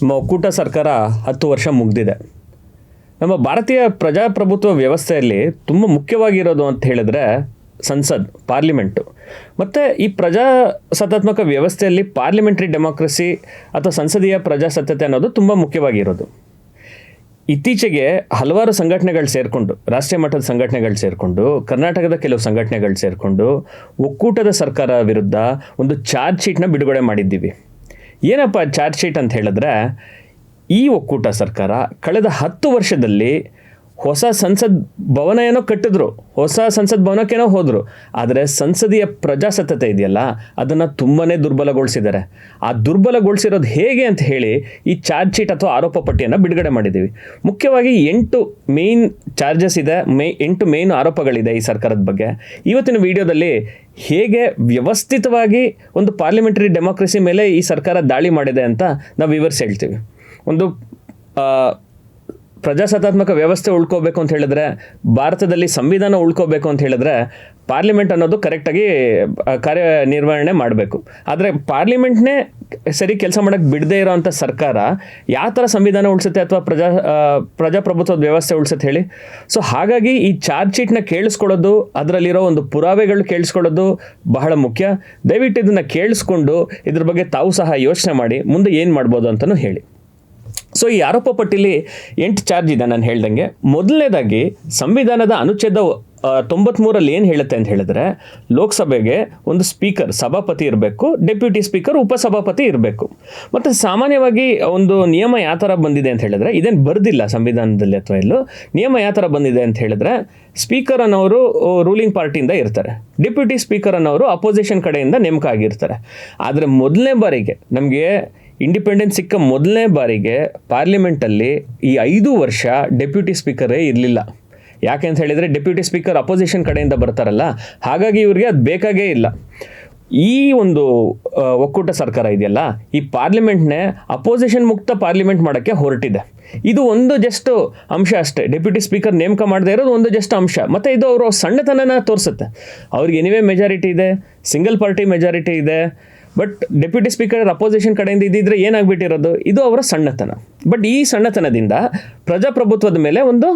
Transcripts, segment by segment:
ನಮ್ಮ ಒಕ್ಕೂಟ ಸರ್ಕಾರ ಹತ್ತು ವರ್ಷ ಮುಗ್ದಿದೆ. ನಮ್ಮ ಭಾರತೀಯ ಪ್ರಜಾಪ್ರಭುತ್ವ ವ್ಯವಸ್ಥೆಯಲ್ಲಿ ತುಂಬ ಮುಖ್ಯವಾಗಿರೋದು ಅಂತ ಹೇಳಿದ್ರೆ ಸಂಸದ್, ಪಾರ್ಲಿಮೆಂಟು. ಮತ್ತು ಈ ಪ್ರಜಾಸತ್ತಾತ್ಮಕ ವ್ಯವಸ್ಥೆಯಲ್ಲಿ ಪಾರ್ಲಿಮೆಂಟ್ರಿ ಡೆಮೋಕ್ರಸಿ ಅಥವಾ ಸಂಸದೀಯ ಪ್ರಜಾಸತ್ತತೆ ಅನ್ನೋದು ತುಂಬ ಮುಖ್ಯವಾಗಿರೋದು. ಇತ್ತೀಚೆಗೆ ಹಲವಾರು ಸಂಘಟನೆಗಳು ಸೇರಿಕೊಂಡು, ರಾಷ್ಟ್ರೀಯ ಮಟ್ಟದ ಸಂಘಟನೆಗಳು ಸೇರಿಕೊಂಡು, ಕರ್ನಾಟಕದ ಕೆಲವು ಸಂಘಟನೆಗಳು ಸೇರಿಕೊಂಡು, ಒಕ್ಕೂಟದ ಸರ್ಕಾರ ವಿರುದ್ಧ ಒಂದು ಚಾರ್ಜ್ ಶೀಟ್ನ ಬಿಡುಗಡೆ ಮಾಡಿದ್ದೀವಿ. ಏನಪ್ಪ ಚಾರ್ಜ್ ಶೀಟ್ ಅಂತ ಹೇಳಿದ್ರೆ ಈ ಒಕ್ಕೂಟ ಸರ್ಕಾರ ಕಳೆದ ಹತ್ತು ವರ್ಷದಲ್ಲಿ ಹೊಸ ಸಂಸದ್ ಭವನ ಏನೋ ಕಟ್ಟಿದ್ರು. ಹೊಸ ಸಂಸತ್ ಭವನಕ್ಕೇನೋ ಹೋದರು. ಆದರೆ ಸಂಸದೀಯ ಪ್ರಜಾಸತ್ತತೆ ಇದೆಯಲ್ಲ, ಅದನ್ನು ತುಂಬಾ ದುರ್ಬಲಗೊಳಿಸಿದ್ದಾರೆ. ಆ ದುರ್ಬಲಗೊಳಿಸಿರೋದು ಹೇಗೆ ಅಂತ ಹೇಳಿ ಈ ಚಾರ್ಜ್ ಶೀಟ್ ಅಥವಾ ಆರೋಪ ಪಟ್ಟಿಯನ್ನು ಬಿಡುಗಡೆ ಮಾಡಿದ್ದೀವಿ. ಮುಖ್ಯವಾಗಿ ಎಂಟು ಮೇನ್ ಚಾರ್ಜಸ್ ಇದೆ, ಮೇ ಎಂಟು ಮೇನ್ ಆರೋಪಗಳಿದೆ ಈ ಸರ್ಕಾರದ ಬಗ್ಗೆ. ಇವತ್ತಿನ ವಿಡಿಯೋದಲ್ಲಿ ಹೇಗೆ ವ್ಯವಸ್ಥಿತವಾಗಿ ಒಂದು ಪಾರ್ಲಿಮೆಂಟರಿ ಡೆಮೋಕ್ರೆಸಿ ಮೇಲೆ ಈ ಸರ್ಕಾರ ದಾಳಿ ಮಾಡಿದೆ ಅಂತ ನಾವು ವಿವರಿಸಿ ಹೇಳ್ತೀವಿ. ಒಂದು ಪ್ರಜಾಸತ್ತಾತ್ಮಕ ವ್ಯವಸ್ಥೆ ಉಳ್ಕೋಬೇಕು ಅಂತ ಹೇಳಿದ್ರೆ, ಭಾರತದಲ್ಲಿ ಸಂವಿಧಾನ ಉಳ್ಕೋಬೇಕು ಅಂತ ಹೇಳಿದ್ರೆ ಪಾರ್ಲಿಮೆಂಟ್ ಅನ್ನೋದು ಕರೆಕ್ಟಾಗಿ ಕಾರ್ಯನಿರ್ವಹಣೆ ಮಾಡಬೇಕು. ಆದರೆ ಪಾರ್ಲಿಮೆಂಟ್ನೇ ಸರಿ ಕೆಲಸ ಮಾಡೋಕ್ಕೆ ಬಿಡದೇ ಇರೋವಂಥ ಸರ್ಕಾರ ಯಾವ ಥರ ಸಂವಿಧಾನ ಉಳಿಸುತ್ತೆ ಅಥವಾ ಪ್ರಜಾ ಪ್ರಜಾಪ್ರಭುತ್ವದ ವ್ಯವಸ್ಥೆ ಉಳಿಸುತ್ತೆ ಹೇಳಿ? ಸೊ ಹಾಗಾಗಿ ಈ ಚಾರ್ಜ್ ಶೀಟ್ನ ಕೇಳಿಸ್ಕೊಳ್ಳೋದು, ಅದರಲ್ಲಿರೋ ಒಂದು ಪುರಾವೆಗಳು ಕೇಳಿಸ್ಕೊಳ್ಳೋದು ಬಹಳ ಮುಖ್ಯ. ದಯವಿಟ್ಟು ಇದನ್ನು ಕೇಳಿಸ್ಕೊಂಡು ಇದ್ರ ಬಗ್ಗೆ ತಾವು ಸಹ ಯೋಚನೆ ಮಾಡಿ, ಮುಂದೆ ಏನು ಮಾಡ್ಬೋದು ಅಂತಲೂ ಹೇಳಿ. ಸೊ ಈ ಆರೋಪ ಪಟ್ಟಿಲಿ ಎಂಟು ಚಾರ್ಜ್ ಇದೆ ನಾನು ಹೇಳ್ದಂಗೆ. ಮೊದಲನೇದಾಗಿ, ಸಂವಿಧಾನದ ಅನುಚ್ಛೇದ ತೊಂಬತ್ಮೂರಲ್ಲಿ ಏನು ಹೇಳುತ್ತೆ ಅಂತ ಹೇಳಿದ್ರೆ, ಲೋಕಸಭೆಗೆ ಒಂದು ಸ್ಪೀಕರ್ ಸಭಾಪತಿ ಇರಬೇಕು ಡೆಪ್ಯೂಟಿ ಸ್ಪೀಕರ್ ಉಪಸಭಾಪತಿ ಇರಬೇಕು. ಮತ್ತು ಸಾಮಾನ್ಯವಾಗಿ ಒಂದು ನಿಯಮ ಯಾವ ಥರ ಬಂದಿದೆ ಅಂತ ಹೇಳಿದ್ರೆ, ಇದೇನು ಬರೆದಿಲ್ಲ ಸಂವಿಧಾನದಲ್ಲಿ ಅಥವಾ ಇಲ್ಲೂ. ನಿಯಮ ಯಾವ ಥರ ಬಂದಿದೆ ಅಂತ ಹೇಳಿದ್ರೆ ಸ್ಪೀಕರ್ ಅನ್ನೋರು ರೂಲಿಂಗ್ ಪಾರ್ಟಿಯಿಂದ ಇರ್ತಾರೆ. ಡೆಪ್ಯೂಟಿ ಸ್ಪೀಕರ್ ಅನ್ನೋರು ಅಪೋಸಿಷನ್ ಕಡೆಯಿಂದ ನೇಮಕ ಆಗಿರ್ತಾರೆ. ಆದರೆ ಮೊದಲನೇ ಬಾರಿಗೆ ನಮಗೆ ಇಂಡಿಪೆಂಡೆನ್ಸ್ ಸಿಕ್ಕ ಮೊದಲನೇ ಬಾರಿಗೆ ಪಾರ್ಲಿಮೆಂಟಲ್ಲಿ ಈ ಐದು ವರ್ಷ ಡೆಪ್ಯೂಟಿ ಸ್ಪೀಕರೇ ಇರಲಿಲ್ಲ. ಯಾಕೆ ಅಂತ ಹೇಳಿದರೆ ಡೆಪ್ಯೂಟಿ ಸ್ಪೀಕರ್ ಅಪೋಸಿಷನ್ ಕಡೆಯಿಂದ ಬರ್ತಾರಲ್ಲ, ಹಾಗಾಗಿ ಇವ್ರಿಗೆ ಅದು ಬೇಕಾಗೇ ಇಲ್ಲ. ಈ ಒಂದು ಒಕ್ಕೂಟ ಸರ್ಕಾರ ಇದೆಯಲ್ಲ, ಈ ಪಾರ್ಲಿಮೆಂಟ್ನೇ ಅಪೋಸಿಷನ್ ಮುಕ್ತ ಪಾರ್ಲಿಮೆಂಟ್ ಮಾಡೋಕ್ಕೆ ಹೊರಟಿದೆ. ಇದು ಒಂದು ಜಸ್ಟ್ ಅಂಶ ಅಷ್ಟೇ. ಡೆಪ್ಯೂಟಿ ಸ್ಪೀಕರ್ ನೇಮಕ ಮಾಡದೇ ಇರೋದು ಒಂದು ಜಸ್ಟ್ ಅಂಶ. ಮತ್ತು ಇದು ಅವರು ಸಣ್ಣತನನ ತೋರಿಸುತ್ತೆ. ಅವ್ರಿಗೆ ಎನಿವೇ ಮೆಜಾರಿಟಿ ಇದೆ ಸಿಂಗಲ್ ಪಾರ್ಟಿ ಮೆಜಾರಿಟಿ ಇದೆ ಬಟ್ ಡೆಪ್ಯೂಟಿ ಸ್ಪೀಕರ್ ಅಪೋಸಿಷನ್ ಕಡೆಯಿಂದ ಇದ್ದಿದ್ರೆ ಏನಾಗ್ಬಿಟ್ಟಿರೋದು? ಇದು ಅವರ ಸಣ್ಣತನ. ಬಟ್ ಈ ಸಣ್ಣತನದಿಂದ ಪ್ರಜಾಪ್ರಭುತ್ವದ ಮೇಲೆ ಒಂದು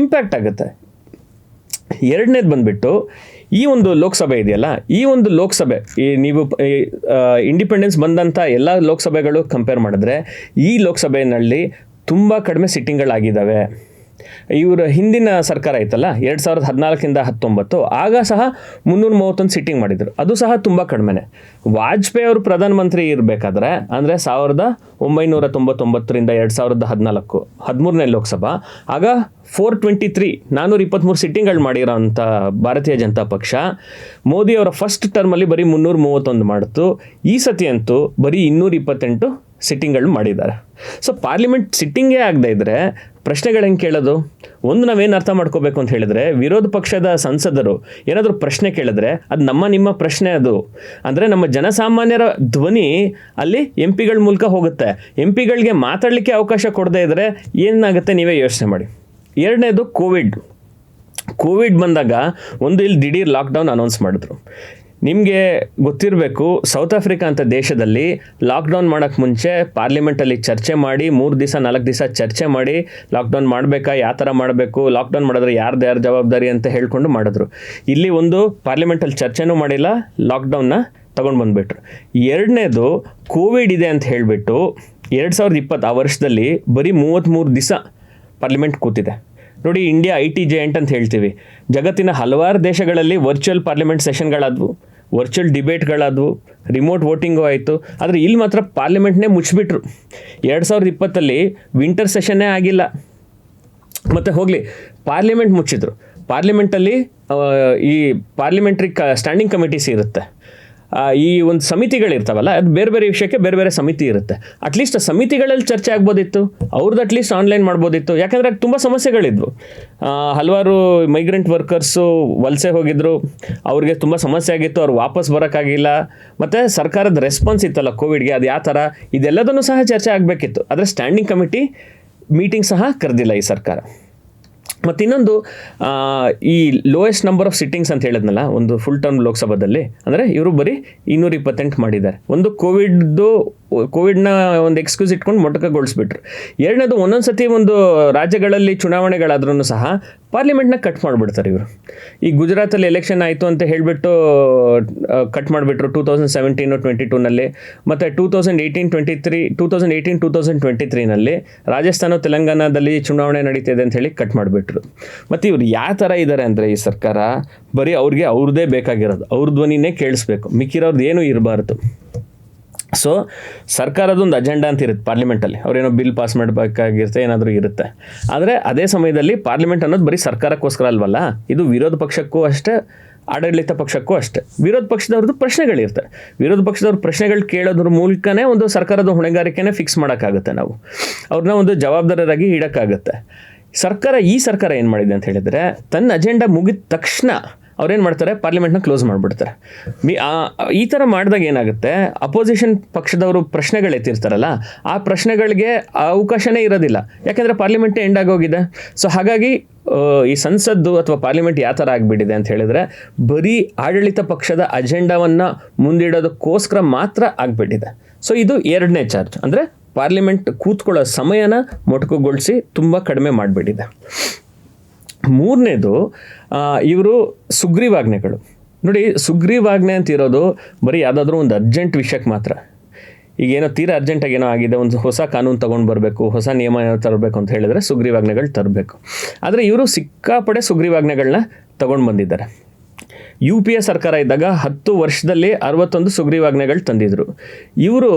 ಇಂಪ್ಯಾಕ್ಟ್ ಆಗುತ್ತೆ. ಎರಡನೇದು ಬಂದ್ಬಿಟ್ಟು, ಈ ಒಂದು ಲೋಕಸಭೆ ಇದೆಯಲ್ಲ, ಈ ಒಂದು ಲೋಕಸಭೆ, ಈ ನೀವು ಇಂಡಿಪೆಂಡೆನ್ಸ್ ಬಂದಂಥ ಎಲ್ಲ ಲೋಕಸಭೆಗಳು ಕಂಪೇರ್ ಮಾಡಿದ್ರೆ ಈ ಲೋಕಸಭೆಯಲ್ಲಿ ತುಂಬ ಕಡಿಮೆ ಸಿಟ್ಟಿಂಗ್ಗಳಾಗಿದ್ದಾವೆ ಇವರ ಹಿಂದಿನ ಸರ್ಕಾರ ಐತಲ್ಲ ಎರಡು ಸಾವಿರದ ಹದಿನಾಲ್ಕಿಂದ ಹತ್ತೊಂಬತ್ತು, ಆಗ ಸಹ ಮುನ್ನೂರ ಮೂವತ್ತೊಂದು ಸಿಟ್ಟಿಂಗ್ ಮಾಡಿದರು. ಅದು ಸಹ ತುಂಬ ಕಡಿಮೆನೆ. ವಾಜಪೇಯಿ ಅವರು ಪ್ರಧಾನಮಂತ್ರಿ ಇರಬೇಕಾದ್ರೆ, ಅಂದರೆ ಸಾವಿರದ ಒಂಬೈನೂರ ತೊಂಬತ್ತೊಂಬತ್ತರಿಂದ ಎರಡು ಸಾವಿರದ ಹದಿನಾಲ್ಕು, ಹದಿಮೂರನೇ ಲೋಕಸಭಾ, ಆಗ ಫೋರ್ ಟ್ವೆಂಟಿ ತ್ರೀ ನಾನ್ನೂರ ಇಪ್ಪತ್ತ್ಮೂರು ಸಿಟ್ಟಿಂಗ್ಗಳು ಮಾಡಿರೋಂಥ ಭಾರತೀಯ ಜನತಾ ಪಕ್ಷ, ಮೋದಿ ಅವರ ಫಸ್ಟ್ ಟರ್ಮಲ್ಲಿ ಬರೀ ಮುನ್ನೂರ ಮೂವತ್ತೊಂದು ಮಾಡಿತು. ಈ ಸತಿ ಅಂತೂ ಬರೀ ಇನ್ನೂರ ಇಪ್ಪತ್ತೆಂಟು ಸಿಟ್ಟಿಂಗ್ಗಳು ಮಾಡಿದ್ದಾರೆ. ಸೊ ಪಾರ್ಲಿಮೆಂಟ್ ಸಿಟ್ಟಿಂಗೇ ಆಗದೆ ಇದ್ದರೆ ಪ್ರಶ್ನೆಗಳು ಹೆಂಗೆ ಕೇಳೋದು? ಒಂದು ನಾವೇನು ಅರ್ಥ ಮಾಡ್ಕೋಬೇಕು ಅಂತ ಹೇಳಿದ್ರೆ, ವಿರೋಧ ಪಕ್ಷದ ಸಂಸದರು ಏನಾದರೂ ಪ್ರಶ್ನೆ ಕೇಳಿದ್ರೆ, ಅದು ನಮ್ಮ ನಿಮ್ಮ ಪ್ರಶ್ನೆ ಅದು. ಅಂದರೆ ನಮ್ಮ ಜನಸಾಮಾನ್ಯರ ಧ್ವನಿ ಅಲ್ಲಿ ಎಂ ಪಿಗಳ ಮೂಲಕ ಹೋಗುತ್ತೆ. ಎಂ ಪಿಗಳಿಗೆ ಮಾತಾಡಲಿಕ್ಕೆ ಅವಕಾಶ ಕೊಡದೇ ಇದ್ದರೆ ಏನಾಗುತ್ತೆ ನೀವೇ ಯೋಚನೆ ಮಾಡಿ. ಎರಡನೇದು ಕೋವಿಡ್. ಕೋವಿಡ್ ಬಂದಾಗ ಒಂದು ಇಲ್ಲಿ ದಿಢೀರ್ ಲಾಕ್ಡೌನ್ ಅನೌನ್ಸ್ ಮಾಡಿದ್ರು. ನಿಮಗೆ ಗೊತ್ತಿರಬೇಕು ಸೌತ್ ಆಫ್ರಿಕಾ ಅಂತ ದೇಶದಲ್ಲಿ ಲಾಕ್ಡೌನ್ ಮಾಡೋಕ್ಕೆ ಮುಂಚೆ ಪಾರ್ಲಿಮೆಂಟಲ್ಲಿ ಚರ್ಚೆ ಮಾಡಿ, ಮೂರು ದಿವಸ, ನಾಲ್ಕು ದಿವಸ ಚರ್ಚೆ ಮಾಡಿ ಲಾಕ್ಡೌನ್ ಮಾಡಬೇಕಾ, ಯಾವ ಥರ ಮಾಡಬೇಕು ಲಾಕ್ಡೌನ್ ಮಾಡಿದ್ರೆ ಯಾರ್ದು ಯಾರು ಜವಾಬ್ದಾರಿ ಅಂತ ಹೇಳ್ಕೊಂಡು ಮಾಡಿದ್ರು. ಇಲ್ಲಿ ಒಂದು ಪಾರ್ಲಿಮೆಂಟಲ್ಲಿ ಚರ್ಚೆನೂ ಮಾಡಿಲ್ಲ ಲಾಕ್ಡೌನ್ನ ತೊಗೊಂಡು ಬಂದುಬಿಟ್ರು. ಎರಡನೇದು ಕೋವಿಡ್ ಇದೆ ಅಂತ ಹೇಳಿಬಿಟ್ಟು ಎರಡು ಸಾವಿರದ ಇಪ್ಪತ್ತು ಆ ವರ್ಷದಲ್ಲಿ ಬರೀ ಮೂವತ್ತ್ಮೂರು ದಿವಸ ಪಾರ್ಲಿಮೆಂಟ್ ಕೂತಿದೆ. ನೋಡಿ ಇಂಡಿಯಾ ಐ ಟಿ ಜೆಂಟ್ ಅಂತ ಹೇಳ್ತೀವಿ. ಜಗತ್ತಿನ ಹಲವಾರು ದೇಶಗಳಲ್ಲಿ ವರ್ಚುವಲ್ ಪಾರ್ಲಿಮೆಂಟ್ ಸೆಷನ್ಗಳಾದವು ವರ್ಚುವಲ್ ಡಿಬೇಟ್ಗಳಾದವು ರಿಮೋಟ್ ವೋಟಿಂಗು ಆಯಿತು. ಆದರೆ ಇಲ್ಲಿ ಮಾತ್ರ ಪಾರ್ಲಿಮೆಂಟ್ನೇ ಮುಚ್ಚಿಬಿಟ್ರು ಎರಡು ಸಾವಿರದ ಇಪ್ಪತ್ತಲ್ಲಿ ವಿಂಟರ್ ಸೆಷನ್ನೇ ಆಗಿಲ್ಲ. ಮತ್ತು ಹೋಗಲಿ ಪಾರ್ಲಿಮೆಂಟ್ ಮುಚ್ಚಿದ್ರು. ಪಾರ್ಲಿಮೆಂಟಲ್ಲಿ ಈ ಪಾರ್ಲಿಮೆಂಟ್ರಿ ಕ ಸ್ಟ್ಯಾಂಡಿಂಗ್ ಕಮಿಟೀಸ್ ಇರುತ್ತೆ. ಈ ಒಂದು ಸಮಿತಿಗಳಿರ್ತಾವಲ್ಲ, ಅದು ಬೇರೆ ಬೇರೆ ವಿಷಯಕ್ಕೆ ಬೇರೆ ಬೇರೆ ಸಮಿತಿ ಇರುತ್ತೆ. ಅಟ್ಲೀಸ್ಟ್ ಆ ಸಮಿತಿಗಳಲ್ಲಿ ಚರ್ಚೆ ಆಗ್ಬೋದಿತ್ತು, ಅವ್ರದ್ದು ಅಟ್ಲೀಸ್ಟ್ ಆನ್ಲೈನ್ ಮಾಡ್ಬೋದಿತ್ತು. ಯಾಕಂದರೆ ತುಂಬ ಸಮಸ್ಯೆಗಳಿದ್ವು. ಹಲವಾರು ಮೈಗ್ರೆಂಟ್ ವರ್ಕರ್ಸು ವಲಸೆ ಹೋಗಿದ್ರು, ಅವ್ರಿಗೆ ತುಂಬ ಸಮಸ್ಯೆ ಆಗಿತ್ತು, ಅವ್ರು ವಾಪಸ್ ಬರೋಕ್ಕಾಗಿಲ್ಲ. ಮತ್ತು ಸರ್ಕಾರದ ರೆಸ್ಪಾನ್ಸ್ ಇತ್ತಲ್ಲ ಕೋವಿಡ್ಗೆ ಅದು ಯಾವ ಥರ? ಇದೆಲ್ಲದನ್ನು ಸಹ ಚರ್ಚೆ ಆಗಬೇಕಿತ್ತು. ಆದರೆ ಸ್ಟ್ಯಾಂಡಿಂಗ್ ಕಮಿಟಿ ಮೀಟಿಂಗ್ ಸಹ ಕರೆದಿಲ್ಲ ಈ ಸರ್ಕಾರ. ಮತ್ತು ಇನ್ನೊಂದು ಈ ಲೋಯೆಸ್ಟ್ ನಂಬರ್ ಆಫ್ ಸಿಟ್ಟಿಂಗ್ಸ್ ಅಂತ ಹೇಳಿದ್ನಲ್ಲ, ಒಂದು ಫುಲ್ ಟರ್ಮ್ ಲೋಕಸಭಾದಲ್ಲಿ, ಅಂದರೆ ಇವರು ಬರೀ ಇನ್ನೂರ ಇಪ್ಪತ್ತೆಂಟು ಮಾಡಿದ್ದಾರೆ. ಒಂದು ಕೋವಿಡ್ದು ಕೋವಿಡ್ನ ಒಂದು ಎಕ್ಸ್ಕ್ಯೂಸ್ ಇಟ್ಕೊಂಡು ಮೊಟಕಗೊಳಿಸ್ಬಿಟ್ರು. ಎರಡನೇದು ಒಂದೊಂದು ಸತಿ ಒಂದು ರಾಜ್ಯಗಳಲ್ಲಿ ಚುನಾವಣೆಗಳಾದ್ರೂ ಸಹ ಪಾರ್ಲಿಮೆಂಟ್ನ ಕಟ್ ಮಾಡಿಬಿಡ್ತಾರೆ ಇವರು. ಈ ಗುಜರಾತಲ್ಲಿ ಎಲೆಕ್ಷನ್ ಆಯಿತು ಅಂತ ಹೇಳಿಬಿಟ್ಟು ಕಟ್ ಮಾಡಿಬಿಟ್ರು ಟೂ ತೌಸಂಡ್ ಸೆವೆಂಟೀನು ಟ್ವೆಂಟಿ ಟೂನಲ್ಲಿ ಮತ್ತು two thousand eighteen twenty three two thousand eighteen two thousand twenty ತ್ರೀನಲ್ಲಿ Rajasthan, ತೆಲಂಗಾಣದಲ್ಲಿ ಚುನಾವಣೆ ನಡೀತಿದೆ ಅಂತ ಹೇಳಿ ಕಟ್ ಮಾಡಿಬಿಟ್ರು. ಮತ್ತು ಇವರು ಯಾವ ಥರ ಇದ್ದಾರೆ ಅಂದರೆ ಈ ಸರ್ಕಾರ, ಬರೀ ಅವ್ರಿಗೆ ಅವ್ರದ್ದೇ ಬೇಕಾಗಿರೋದು. ಅವ್ರ ಧ್ವನಿನೇ ಕೇಳಿಸ್ಬೇಕು. ಮಿಕ್ಕಿರೋರ್ದು ಏನೂ ಇರಬಾರ್ದು. ಸೊ ಸರ್ಕಾರದೊಂದು ಅಜೆಂಡಾ ಅಂತ ಇರುತ್ತೆ ಪಾರ್ಲಿಮೆಂಟಲ್ಲಿ ಅವ್ರೇನೋ ಬಿಲ್ ಪಾಸ್ ಮಾಡಬೇಕಾಗಿರುತ್ತೆ, ಏನಾದರೂ ಇರುತ್ತೆ. ಆದರೆ ಅದೇ ಸಮಯದಲ್ಲಿ ಪಾರ್ಲಿಮೆಂಟ್ ಅನ್ನೋದು ಬರೀ ಸರ್ಕಾರಕ್ಕೋಸ್ಕರ ಅಲ್ವಲ್ಲ, ಇದು ವಿರೋಧ ಪಕ್ಷಕ್ಕೂ ಅಷ್ಟೇ, ಆಡಳಿತ ಪಕ್ಷಕ್ಕೂ ಅಷ್ಟೇ. ವಿರೋಧ ಪಕ್ಷದವ್ರದ್ದು ಪ್ರಶ್ನೆಗಳಿರ್ತವೆ ವಿರೋಧ ಪಕ್ಷದವ್ರ ಪ್ರಶ್ನೆಗಳು ಕೇಳೋದ್ರ ಮೂಲಕನೇ ಒಂದು ಸರ್ಕಾರದ ಹೊಣೆಗಾರಿಕೆನೇ ಫಿಕ್ಸ್ ಮಾಡೋಕ್ಕಾಗುತ್ತೆ ನಾವು. ಅವ್ರನ್ನ ಒಂದು ಜವಾಬ್ದಾರರಾಗಿ ಇಡೋಕ್ಕಾಗುತ್ತೆ. ಸರ್ಕಾರ ಈ ಸರ್ಕಾರ ಏನು ಮಾಡಿದೆ ಅಂತ ಹೇಳಿದರೆ, ತನ್ನ ಅಜೆಂಡಾ ಮುಗಿದ ತಕ್ಷಣ ಅವ್ರೇನು ಮಾಡ್ತಾರೆ? ಪಾರ್ಲಿಮೆಂಟ್ನ ಕ್ಲೋಸ್ ಮಾಡಿಬಿಡ್ತಾರೆ. ಮಿ ಈ ಥರ ಮಾಡಿದಾಗ ಏನಾಗುತ್ತೆ? ಅಪೋಸಿಷನ್ ಪಕ್ಷದವರು ಪ್ರಶ್ನೆಗಳು ಎತ್ತಿರ್ತಾರಲ್ಲ, ಆ ಪ್ರಶ್ನೆಗಳಿಗೆ ಅವಕಾಶನೇ ಇರೋದಿಲ್ಲ. ಯಾಕೆಂದರೆ ಪಾರ್ಲಿಮೆಂಟೇ ಎಂಡ್ ಆಗೋಗಿದೆ. ಸೊ ಹಾಗಾಗಿ ಈ ಸಂಸದ್ದು ಅಥವಾ ಪಾರ್ಲಿಮೆಂಟ್ ಯಾವ ಥರ ಆಗಿಬಿಟ್ಟಿದೆ ಅಂತ ಹೇಳಿದರೆ, ಬರೀ ಆಡಳಿತ ಪಕ್ಷದ ಅಜೆಂಡಾವನ್ನು ಮುಂದಿಡೋದಕ್ಕೋಸ್ಕರ ಮಾತ್ರ ಆಗಿಬಿಟ್ಟಿದೆ. ಸೊ ಇದು ಎರಡನೇ ಚಾರ್ಜ್. ಅಂದರೆ ಪಾರ್ಲಿಮೆಂಟ್ ಕೂತ್ಕೊಳ್ಳೋ ಸಮಯನ ಮೊಟಕುಗೊಳಿಸಿ ತುಂಬ ಕಡಿಮೆ ಮಾಡಿಬಿಟ್ಟಿದೆ. ಮೂರನೇದು ಇವರು ಸುಗ್ರೀವಾಜ್ಞೆಗಳು. ನೋಡಿ, ಸುಗ್ರೀವಾಜ್ಞೆ ಅಂತ ಇರೋದು ಬರೀ ಯಾವುದಾದ್ರೂ ಒಂದು ಅರ್ಜೆಂಟ್ ವಿಷಯಕ್ಕೆ ಮಾತ್ರ. ಈಗ ಏನೋ ತೀರಾ ಅರ್ಜೆಂಟಾಗಿ ಏನೋ ಆಗಿದೆ, ಒಂದು ಹೊಸ ಕಾನೂನು ತೊಗೊಂಡು ಬರಬೇಕು, ಹೊಸ ನಿಯಮ ಏನೋ ತರಬೇಕು ಅಂತ ಹೇಳಿದ್ರೆ ಸುಗ್ರೀವಾಜ್ಞೆಗಳು ತರಬೇಕು. ಆದರೆ ಇವರು ಸಿಕ್ಕಾಪಡೆ ಸುಗ್ರೀವಾಜ್ಞೆಗಳನ್ನ ತೊಗೊಂಡು ಬಂದಿದ್ದಾರೆ. ಯು ಪಿ ಎ ಸರ್ಕಾರ ಇದ್ದಾಗ ಹತ್ತು ವರ್ಷದಲ್ಲಿ ಅರವತ್ತೊಂದು ಸುಗ್ರೀವಾಜ್ಞೆಗಳು ತಂದಿದ್ರು. ಇವರು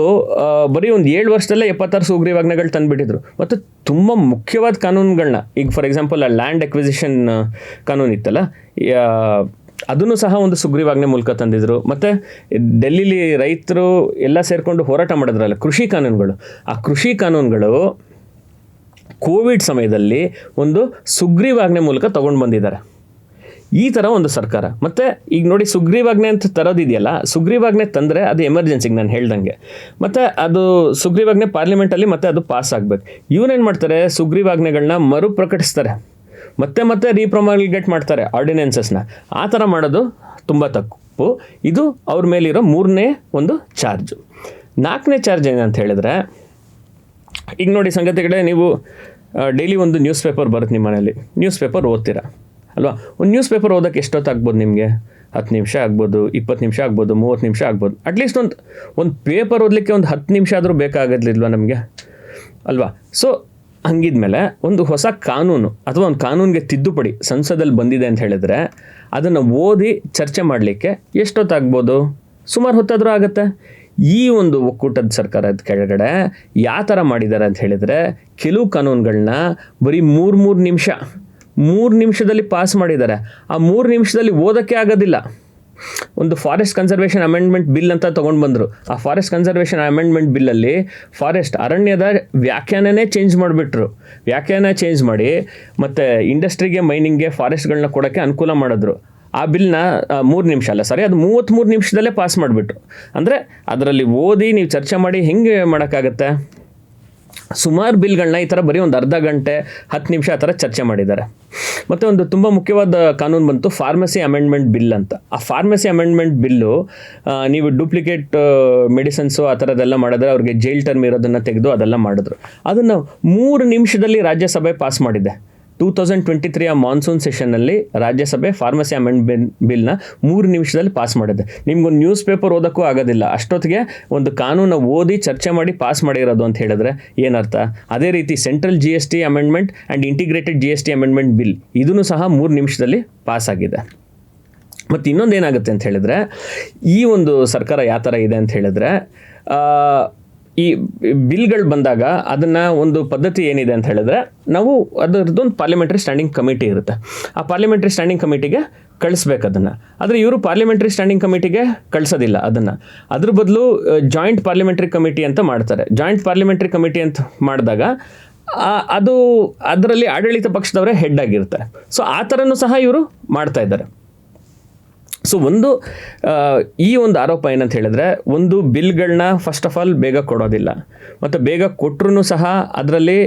ಬರೀ ಒಂದು ಏಳು ವರ್ಷದಲ್ಲೇ ಎಪ್ಪತ್ತಾರು ಸುಗ್ರೀವಾಜ್ಞೆಗಳು ತಂದುಬಿಟ್ಟಿದ್ರು. ಮತ್ತು ತುಂಬ ಮುಖ್ಯವಾದ ಕಾನೂನುಗಳನ್ನ ಈಗ ಫಾರ್ ಎಕ್ಸಾಂಪಲ್ ಲ್ಯಾಂಡ್ ಎಕ್ವಿಸಿಷನ್ ಕಾನೂನು ಇತ್ತಲ್ಲ ಅದನ್ನು ಸಹ ಒಂದು ಸುಗ್ರೀವಾಜ್ಞೆ ಮೂಲಕ ತಂದಿದ್ರು. ಮತ್ತು ಡೆಲ್ಲಿಲಿ ರೈತರು ಎಲ್ಲ ಸೇರಿಕೊಂಡು ಹೋರಾಟ ಮಾಡಿದ್ರಲ್ಲ, ಕೃಷಿ ಕಾನೂನುಗಳು. ಆ ಕೃಷಿ ಕಾನೂನುಗಳು ಕೋವಿಡ್ ಸಮಯದಲ್ಲಿ ಒಂದು ಸುಗ್ರೀವಾಜ್ಞೆ ಮೂಲಕ ತಗೊಂಡು ಬಂದಿದ್ದಾರೆ. ಈ ಥರ ಒಂದು ಸರ್ಕಾರ. ಮತ್ತು ಈಗ ನೋಡಿ ಸುಗ್ರೀವಾಜ್ಞೆ ಅಂತ ತರೋದಿದೆಯಲ್ಲ ಸುಗ್ರೀವಾಜ್ಞೆ ತಂದರೆ ಅದು ಎಮರ್ಜೆನ್ಸಿಗೆ ನಾನು ಹೇಳ್ದಂಗೆ. ಮತ್ತು ಅದು ಸುಗ್ರೀವಾಜ್ಞೆ ಪಾರ್ಲಿಮೆಂಟಲ್ಲಿ ಮತ್ತೆ ಅದು ಪಾಸ್ ಆಗಬೇಕು. ಏನು ಮಾಡ್ತಾರೆ? ಸುಗ್ರೀವಾಜ್ಞೆಗಳನ್ನ ಮರು ಪ್ರಕಟಿಸ್ತಾರೆ. ಮತ್ತೆ ಮತ್ತೆ ರೀಪ್ರೊಮಲ್ಗೇಟ್ ಮಾಡ್ತಾರೆ ಆರ್ಡಿನೆನ್ಸಸ್ನ ಆ ಥರ ಮಾಡೋದು ತುಂಬ ತಪ್ಪು. ಇದು ಅವ್ರ ಮೇಲಿರೋ ಮೂರನೇ ಒಂದು ಚಾರ್ಜು. ನಾಲ್ಕನೇ ಚಾರ್ಜ್ ಏನಂತ ಹೇಳಿದ್ರೆ, ಈಗ ನೋಡಿ ಸಂಗತಿಗಳೇ, ನೀವು ಡೈಲಿ ಒಂದು ನ್ಯೂಸ್ ಪೇಪರ್ ಬರುತ್ತೆ ನಿಮ್ಮ ಮನೇಲಿ ನ್ಯೂಸ್ ಪೇಪರ್ ಓದ್ತೀರಾ? ಅಲ್ವಾ? ಒಂದು ನ್ಯೂಸ್ ಪೇಪರ್ ಓದೋಕ್ಕೆ ಎಷ್ಟೊತ್ತು ಆಗ್ಬೋದು ನಿಮಗೆ? ಹತ್ತು ನಿಮಿಷ ಆಗ್ಬೋದು, ಇಪ್ಪತ್ತು ನಿಮಿಷ ಆಗ್ಬೋದು, ಮೂವತ್ತು ನಿಮಿಷ ಆಗ್ಬೋದು. ಅಟ್ಲೀಸ್ಟ್ ಒಂದು ಒಂದು ಪೇಪರ್ ಓದಲಿಕ್ಕೆ ಒಂದು ಹತ್ತು ನಿಮಿಷ ಆದರೂ ಬೇಕಾಗಲಿಲ್ವಾ ನಮಗೆ? ಅಲ್ವಾ? ಸೊ ಹಂಗಿದ್ಮೇಲೆ ಒಂದು ಹೊಸ ಕಾನೂನು ಅಥವಾ ಒಂದು ಕಾನೂನಿಗೆ ತಿದ್ದುಪಡಿ ಸಂಸದಲ್ಲಿ ಬಂದಿದೆ ಅಂತ ಹೇಳಿದ್ರೆ ಅದನ್ನು ಓದಿ ಚರ್ಚೆ ಮಾಡಲಿಕ್ಕೆ ಎಷ್ಟೊತ್ತಾಗ್ಬೋದು ಸುಮಾರು ಹೊತ್ತಾದರೂ ಆಗುತ್ತೆ. ಈ ಒಂದು ಒಕ್ಕೂಟದ ಸರ್ಕಾರದ ಕೆಳಗಡೆ ಯಾವ ಥರ ಮಾಡಿದ್ದಾರೆ ಅಂತ ಹೇಳಿದರೆ, ಕೆಲವು ಕಾನೂನುಗಳನ್ನ ಬರೀ ಮೂರು ಮೂರು ನಿಮಿಷ ಮೂರು ನಿಮಿಷದಲ್ಲಿ ಪಾಸ್ ಮಾಡಿದ್ದಾರೆ. ಆ ಮೂರು ನಿಮಿಷದಲ್ಲಿ ಓದೋಕ್ಕೆ ಆಗೋದಿಲ್ಲ. ಒಂದು ಫಾರೆಸ್ಟ್ ಕನ್ಸರ್ವೇಷನ್ ಅಮೆಂಡ್ಮೆಂಟ್ ಬಿಲ್ ಅಂತ ತೊಗೊಂಡು ಬಂದರು. ಆ ಫಾರೆಸ್ಟ್ ಕನ್ಸರ್ವೇಷನ್ ಅಮೆಂಡ್ಮೆಂಟ್ ಬಿಲ್ಲಲ್ಲಿ ಫಾರೆಸ್ಟ್ ಅರಣ್ಯದ ವ್ಯಾಖ್ಯಾನನೇ ಚೇಂಜ್ ಮಾಡಿಬಿಟ್ರು. ವ್ಯಾಖ್ಯಾನ ಚೇಂಜ್ ಮಾಡಿ ಮತ್ತು ಇಂಡಸ್ಟ್ರಿಗೆ ಮೈನಿಂಗ್ಗೆ ಫಾರೆಸ್ಟ್ಗಳನ್ನ ಕೊಡೋಕ್ಕೆ ಅನುಕೂಲ ಮಾಡಿದ್ರು. ಆ ಬಿಲ್ನ ಮೂರು ನಿಮಿಷ ಅಲ್ಲ ಸರಿ ಅದು ಮೂವತ್ತ್ಮೂರು ನಿಮಿಷದಲ್ಲೇ ಪಾಸ್ ಮಾಡಿಬಿಟ್ರು. ಅಂದರೆ ಅದರಲ್ಲಿ ಓದಿ ನೀವು ಚರ್ಚೆ ಮಾಡಿ ಹೆಂಗೆ ಮಾಡೋಕ್ಕಾಗತ್ತೆ? ಸುಮಾರು ಬಿಲ್ಗಳನ್ನ ಈ ಥರ ಬರೀ ಒಂದು ಅರ್ಧ ಗಂಟೆ, ಹತ್ತು ನಿಮಿಷ ಆ ಥರ ಚರ್ಚೆ ಮಾಡಿದ್ದಾರೆ. ಮತ್ತು ಒಂದು ತುಂಬ ಮುಖ್ಯವಾದ ಕಾನೂನು ಬಂತು, ಫಾರ್ಮಸಿ ಅಮೆಂಡ್ಮೆಂಟ್ ಬಿಲ್ ಅಂತ. ಆ ಫಾರ್ಮಸಿ ಅಮೆಂಡ್ಮೆಂಟ್ ಬಿಲ್ಲು ನೀವು ಡೂಪ್ಲಿಕೇಟ್ ಮೆಡಿಸನ್ಸು ಆ ಥರದ್ದೆಲ್ಲ ಮಾಡಿದ್ರೆ ಅವ್ರಿಗೆ ಜೈಲ್ ಟರ್ಮ್ ಇರೋದನ್ನು ತೆಗೆದು ಅದೆಲ್ಲ ಮಾಡಿದ್ರು. ಅದನ್ನು ಮೂರು ನಿಮಿಷದಲ್ಲಿ ರಾಜ್ಯಸಭೆ ಪಾಸ್ ಮಾಡಿದೆ. ಟೂ ತೌಸಂಡ್ ಟ್ವೆಂಟಿ ತ್ರೀ ಆ ಮಾನ್ಸೂನ್ ಸೆಷನ್ನಲ್ಲಿ ರಾಜ್ಯಸಭೆ ಫಾರ್ಮಸಿ ಅಮೆಂಡ್ಮೆಂಟ್ ಬಿಲ್ನ ಮೂರು ನಿಮಿಷದಲ್ಲಿ ಪಾಸ್ ಮಾಡಿದೆ. ನಿಮ್ಗೊಂದು ನ್ಯೂಸ್ ಪೇಪರ್ ಓದೋಕ್ಕೂ ಆಗೋದಿಲ್ಲ. ಅಷ್ಟೊತ್ತಿಗೆ ಒಂದು ಕಾನೂನ ಓದಿ ಚರ್ಚೆ ಮಾಡಿ ಪಾಸ್ ಮಾಡಿರೋದು ಅಂತ ಹೇಳಿದ್ರೆ ಏನರ್ಥ? ಅದೇ ರೀತಿ central G S T amendment and integrated G S T amendment bill ಇದನ್ನು ಸಹ ಮೂರು ನಿಮಿಷದಲ್ಲಿ ಪಾಸ್ ಆಗಿದೆ. ಮತ್ತು ಇನ್ನೊಂದು ಏನಾಗುತ್ತೆ ಅಂತ ಹೇಳಿದ್ರೆ, ಈ ಒಂದು ಸರ್ಕಾರ ಯಾವ ಥರ ಇದೆ ಅಂತ ಹೇಳಿದ್ರೆ ಈ ಬಿಲ್ಗಳು ಬಂದಾಗ ಅದನ್ನು ಒಂದು ಪದ್ಧತಿ ಏನಿದೆ ಅಂತ ಹೇಳಿದ್ರೆ ನಾವು ಅದರದ್ದೊಂದು ಪಾರ್ಲಿಮೆಂಟ್ರಿ ಸ್ಟ್ಯಾಂಡಿಂಗ್ ಕಮಿಟಿ ಇರುತ್ತೆ. ಆ ಪಾರ್ಲಿಮೆಂಟ್ರಿ ಸ್ಟ್ಯಾಂಡಿಂಗ್ ಕಮಿಟಿಗೆ ಕಳಿಸ್ಬೇಕು ಅದನ್ನು. ಆದರೆ ಇವರು ಪಾರ್ಲಿಮೆಂಟ್ರಿ ಸ್ಟ್ಯಾಂಡಿಂಗ್ ಕಮಿಟಿಗೆ ಕಳಿಸೋದಿಲ್ಲ ಅದನ್ನು. ಅದ್ರ ಬದಲು ಜಾಯಿಂಟ್ ಪಾರ್ಲಿಮೆಂಟ್ರಿ ಕಮಿಟಿ ಅಂತ ಮಾಡ್ತಾರೆ. ಜಾಯಿಂಟ್ ಪಾರ್ಲಿಮೆಂಟ್ರಿ ಕಮಿಟಿ ಅಂತ ಮಾಡಿದಾಗ ಅದು ಅದರಲ್ಲಿ ಆಡಳಿತ ಪಕ್ಷದವರೇ ಹೆಡ್ ಆಗಿರ್ತಾರೆ ಸೊ ಆ ಥರನೂ ಸಹ ಇವರು ಮಾಡ್ತಾ ಇದ್ದಾರೆ. ಸೊ ಒಂದು ಈ ಒಂದು ಆರೋಪ ಏನಂತ ಹೇಳಿದ್ರೆ, ಒಂದು ಬಿಲ್ಗಳನ್ನ ಫಸ್ಟ್ ಆಫ್ ಆಲ್ ಬೇಗ ಕೊಡೋದಿಲ್ಲ. ಮತ್ತು ಬೇಗ ಕೊಟ್ಟರು ಸಹ ಅದರಲ್ಲಿ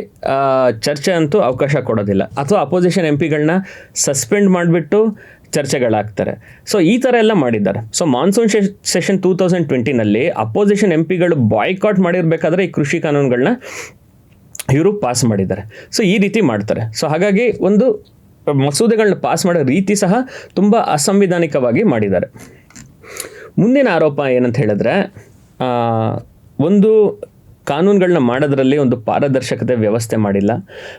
ಚರ್ಚೆ ಅಂತೂ ಅವಕಾಶ ಕೊಡೋದಿಲ್ಲ. ಅಥವಾ ಅಪೋಸಿಷನ್ ಎಂ ಪಿಗಳನ್ನ ಸಸ್ಪೆಂಡ್ ಮಾಡಿಬಿಟ್ಟು ಚರ್ಚೆಗಳಾಗ್ತಾರೆ. ಸೊ ಈ ಥರ ಎಲ್ಲ ಮಾಡಿದ್ದಾರೆ. So monsoon session two thousand ಟ್ವೆಂಟಿನಲ್ಲಿ opposition M ಪಿಗಳು ಬಾಯ್ಕಾಟ್ ಮಾಡಿರಬೇಕಾದ್ರೆ ಈ ಕೃಷಿ ಕಾನೂನುಗಳನ್ನ ಇವರು ಪಾಸ್ ಮಾಡಿದ್ದಾರೆ. ಸೊ ಈ ರೀತಿ ಮಾಡ್ತಾರೆ. ಸೊ ಹಾಗಾಗಿ ಒಂದು ಮಸೂದೆಗಳನ್ನ ಪಾಸ್ ಮಾಡೋ ರೀತಿ ಸಹ ತುಂಬ ಅಸಂವಿಧಾನಿಕವಾಗಿ ಮಾಡಿದ್ದಾರೆ. ಮುಂದಿನ ಆರೋಪ ಏನಂತ ಹೇಳಿದ್ರೆ ಒಂದು ಕಾನೂನುಗಳನ್ನ ಮಾಡೋದ್ರಲ್ಲಿ ಒಂದು ಪಾರದರ್ಶಕತೆ ವ್ಯವಸ್ಥೆ ಮಾಡಿಲ್ಲ.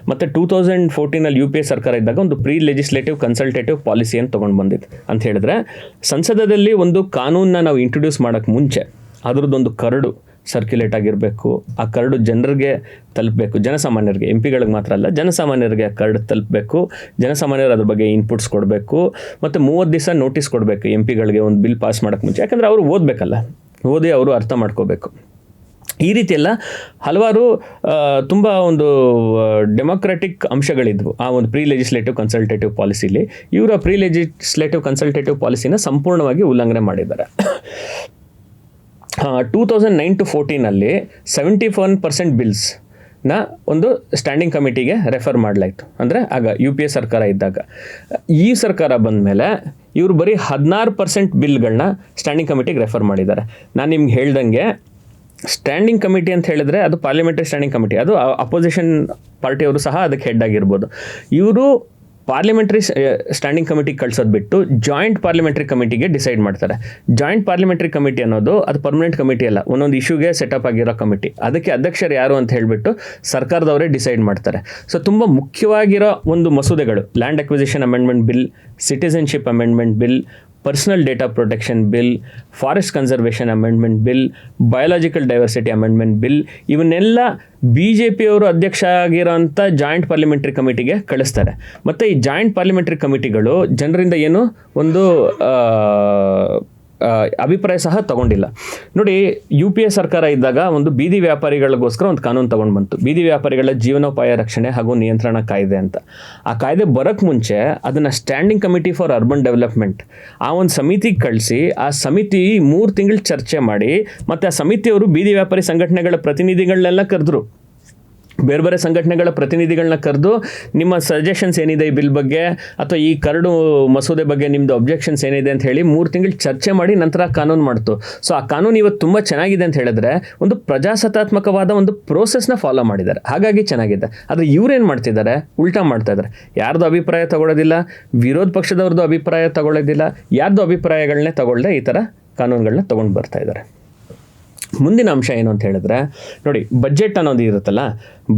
ಮತ್ತು ಟೂ ತೌಸಂಡ್ ಫೋರ್ಟೀನಲ್ಲಿ ಯು ಪಿ ಎ ಸರ್ಕಾರ ಇದ್ದಾಗ ಒಂದು ಪ್ರೀ ಲೆಜಿಸ್ಲೇಟಿವ್ ಕನ್ಸಲ್ಟೇಟಿವ್ ಪಾಲಿಸಿಯನ್ನು ತೊಗೊಂಡು ಬಂದಿತ್ತು. ಅಂತ ಹೇಳಿದ್ರೆ, ಸಂಸದದಲ್ಲಿ ಒಂದು ಕಾನೂನನ್ನ ನಾವು ಇಂಟ್ರೊಡ್ಯೂಸ್ ಮಾಡೋಕ್ಕೆ ಮುಂಚೆ, ಅದರದ್ದೊಂದು ಕರಡು ಸರ್ಕ್ಯುಲೇಟ್ ಆಗಿರಬೇಕು, ಆ ಕರಡು ಜನರಿಗೆ ತಲುಪಬೇಕು. ಜನಸಾಮಾನ್ಯರಿಗೆ ಎಂ ಪಿಗಳಿಗೆ ಮಾತ್ರ ಅಲ್ಲ, ಜನಸಾಮಾನ್ಯರಿಗೆ ಆ ಕರಡು ತಲುಪಬೇಕು. ಜನಸಾಮಾನ್ಯರು ಅದ್ರ ಬಗ್ಗೆ ಇನ್ಪುಟ್ಸ್ ಕೊಡಬೇಕು. ಮತ್ತು ಮೂವತ್ತು ದಿವಸ ನೋಟಿಸ್ ಕೊಡಬೇಕು ಎಂ ಪಿಗಳಿಗೆ ಒಂದು ಬಿಲ್ ಪಾಸ್ ಮಾಡೋಕ್ಕೆ ಮುಂಚೆ. ಯಾಕಂದರೆ ಅವರು ಓದಬೇಕಲ್ಲ, ಓದಿ ಅವರು ಅರ್ಥ ಮಾಡ್ಕೋಬೇಕು. ಈ ರೀತಿಯೆಲ್ಲ ಹಲವಾರು ತುಂಬ ಒಂದು ಡೆಮೊಕ್ರೆಟಿಕ್ ಅಂಶಗಳಿದ್ವು ಆ ಒಂದು ಪ್ರೀ ಲೆಜಿಸ್ಲೇಟಿವ್ ಕನ್ಸಲ್ಟೇಟಿವ್ ಪಾಲಿಸಿಲಿ ಇವರ ಪ್ರೀ ಲೆಜಿಸ್ಲೇಟಿವ್ ಕನ್ಸಲ್ಟೇಟಿವ್ ಪಾಲಿಸಿನ ಸಂಪೂರ್ಣವಾಗಿ ಉಲ್ಲಂಘನೆ ಮಾಡಿದ್ದಾರೆ. ಟೂ ತೌಸಂಡ್ ನೈನ್ ಟು ಫೋರ್ಟೀನಲ್ಲಿ ಸೆವೆಂಟಿ ಫೋನ್ ಪರ್ಸೆಂಟ್ ಬಿಲ್ಸ್ನ ಒಂದು ಸ್ಟ್ಯಾಂಡಿಂಗ್ ಕಮಿಟಿಗೆ ರೆಫರ್ ಮಾಡಲಾಯಿತು. ಅಂದರೆ ಆಗ ಯು ಪಿ ಎ ಸರ್ಕಾರ ಇದ್ದಾಗ. ಈ ಸರ್ಕಾರ ಬಂದ ಮೇಲೆ ಇವರು ಬರೀ ಹದಿನಾರು ಪರ್ಸೆಂಟ್ ಬಿಲ್ಗಳನ್ನ ಸ್ಟ್ಯಾಂಡಿಂಗ್ ಕಮಿಟಿಗೆ ರೆಫರ್ ಮಾಡಿದ್ದಾರೆ. ನಾನು ನಿಮ್ಗೆ ಹೇಳ್ದಂಗೆ ಸ್ಟ್ಯಾಂಡಿಂಗ್ ಕಮಿಟಿ ಅಂತ ಹೇಳಿದ್ರೆ ಅದು ಪಾರ್ಲಿಮೆಂಟರಿ ಸ್ಟ್ಯಾಂಡಿಂಗ್ ಕಮಿಟಿ ಅದು ಅಪೋಸಿಷನ್ ಪಾರ್ಟಿಯವರು ಸಹ ಅದಕ್ಕೆ ಹೆಡ್ ಆಗಿರ್ಬೋದು. ಇವರು ಪಾರ್ಲಿಮೆಂಟ್ರಿ ಸ್ಟ್ಯಾಂಡಿಂಗ್ ಕಮಿಟಿಗೆ ಕಳ್ಸೋದು ಬಿಟ್ಟು ಜಾಯಿಂಟ್ ಪಾರ್ಲಿಮೆಂಟ್ರಿ ಕಮಿಟಿಗೆ ಡಿಸೈಡ್ ಮಾಡ್ತಾರೆ. ಜಾಯಿಂಟ್ ಪಾರ್ಲಿಮೆಂಟ್ರಿ ಕಮಿಟಿ ಅನ್ನೋದು ಅದು ಪರ್ಮನೆಂಟ್ ಕಮಿಟಿ ಅಲ್ಲ, ಒಂದೊಂದು ಇಶ್ಯೂಗೆ ಸೆಟಪ್ ಆಗಿರೋ ಕಮಿಟಿ ಅದಕ್ಕೆ ಅಧ್ಯಕ್ಷರು ಯಾರು ಅಂತ ಹೇಳಿಬಿಟ್ಟು ಸರ್ಕಾರದವರೇ ಡಿಸೈಡ್ ಮಾಡ್ತಾರೆ. ಸೊ ತುಂಬ ಮುಖ್ಯವಾಗಿರೋ ಒಂದು ಮಸೂದೆಗಳು land acquisition amendment bill citizenship amendment bill personal data protection bill forest conservation amendment bill biological diversity amendment bill ಇವನ್ನೆಲ್ಲ ಬಿ ಜೆ ಪಿಯವರು ಅಧ್ಯಕ್ಷ ಆಗಿರೋಂಥ ಜಾಯಿಂಟ್ ಪಾರ್ಲಿಮೆಂಟ್ರಿ ಕಮಿಟಿಗೆ ಕಳಿಸ್ತಾರೆ. ಮತ್ತು ಈ ಜಾಯಿಂಟ್ ಪಾರ್ಲಿಮೆಂಟ್ರಿ ಕಮಿಟಿಗಳು ಜನರಿಂದ ಏನು ಒಂದು ಅಭಿಪ್ರಾಯ ಸಹ ತಗೊಂಡಿಲ್ಲ. ನೋಡಿ, ಯು ಪಿ ಎ ಸರ್ಕಾರ ಇದ್ದಾಗ ಒಂದು ಬೀದಿ ವ್ಯಾಪಾರಿಗಳಿಗೋಸ್ಕರ ಒಂದು ಕಾನೂನು ತಗೊಂಡು ಬಂತು. ಬೀದಿ ವ್ಯಾಪಾರಿಗಳ ಜೀವನೋಪಾಯ ರಕ್ಷಣೆ ಹಾಗೂ ನಿಯಂತ್ರಣ ಕಾಯ್ದೆ ಅಂತ. ಆ ಕಾಯ್ದೆ ಬರೋಕ್ಕೆ ಮುಂಚೆ ಅದನ್ನು standing committee for urban development ಆ ಒಂದು ಸಮಿತಿಗೆ ಕಳಿಸಿ, ಆ ಸಮಿತಿ ಮೂರು ತಿಂಗಳು ಚರ್ಚೆ ಮಾಡಿ, ಮತ್ತು ಆ ಸಮಿತಿಯವರು ಬೀದಿ ವ್ಯಾಪಾರಿ ಸಂಘಟನೆಗಳ ಪ್ರತಿನಿಧಿಗಳನ್ನೆಲ್ಲ ಕರೆದ್ರು. ಬೇರೆ ಬೇರೆ ಸಂಘಟನೆಗಳ ಪ್ರತಿನಿಧಿಗಳನ್ನ ಕರೆದು ನಿಮ್ಮ ಸಜೆಷನ್ಸ್ ಏನಿದೆ ಈ ಬಿಲ್ ಬಗ್ಗೆ ಅಥವಾ ಈ ಕರಡು ಮಸೂದೆ ಬಗ್ಗೆ ನಿಮ್ಮದು ಅಬ್ಜೆಕ್ಷನ್ಸ್ ಏನಿದೆ ಅಂತ ಹೇಳಿ ಮೂರು ತಿಂಗಳು ಚರ್ಚೆ ಮಾಡಿ ನಂತರ ಕಾನೂನು ಮಾಡ್ತು. ಸೊ ಆ ಕಾನೂನು ಇವತ್ತು ತುಂಬ ಚೆನ್ನಾಗಿದೆ ಅಂತ ಹೇಳಿದ್ರೆ ಒಂದು ಪ್ರಜಾಸತ್ತಾತ್ಮಕವಾದ ಒಂದು ಪ್ರೋಸೆಸ್ನ ಫಾಲೋ ಮಾಡಿದ್ದಾರೆ. ಹಾಗಾಗಿ ಚೆನ್ನಾಗಿದೆ. ಆದರೆ ಇವ್ರೇನು ಮಾಡ್ತಿದ್ದಾರೆ? ಉಲ್ಟಾ ಮಾಡ್ತಾ ಇದ್ದಾರೆ. ಯಾರ್ದು ಅಭಿಪ್ರಾಯ ತಗೊಳ್ಳೋದಿಲ್ಲ ವಿರೋಧ ಪಕ್ಷದವ್ರದ್ದು ಅಭಿಪ್ರಾಯ ತಗೊಳ್ಳೋದಿಲ್ಲ ಯಾರ್ದು ಅಭಿಪ್ರಾಯಗಳನ್ನೇ ತಗೊಳ್ಳದೆ ಈ ಥರ ಕಾನೂನುಗಳನ್ನ ತೊಗೊಂಡು ಬರ್ತಾ ಇದ್ದಾರೆ. ಮುಂದಿನ ಅಂಶ ಏನು ಅಂತ ಹೇಳಿದ್ರೆ, ನೋಡಿ ಬಜೆಟ್ ಅನ್ನೋದು ಇರುತ್ತಲ್ಲ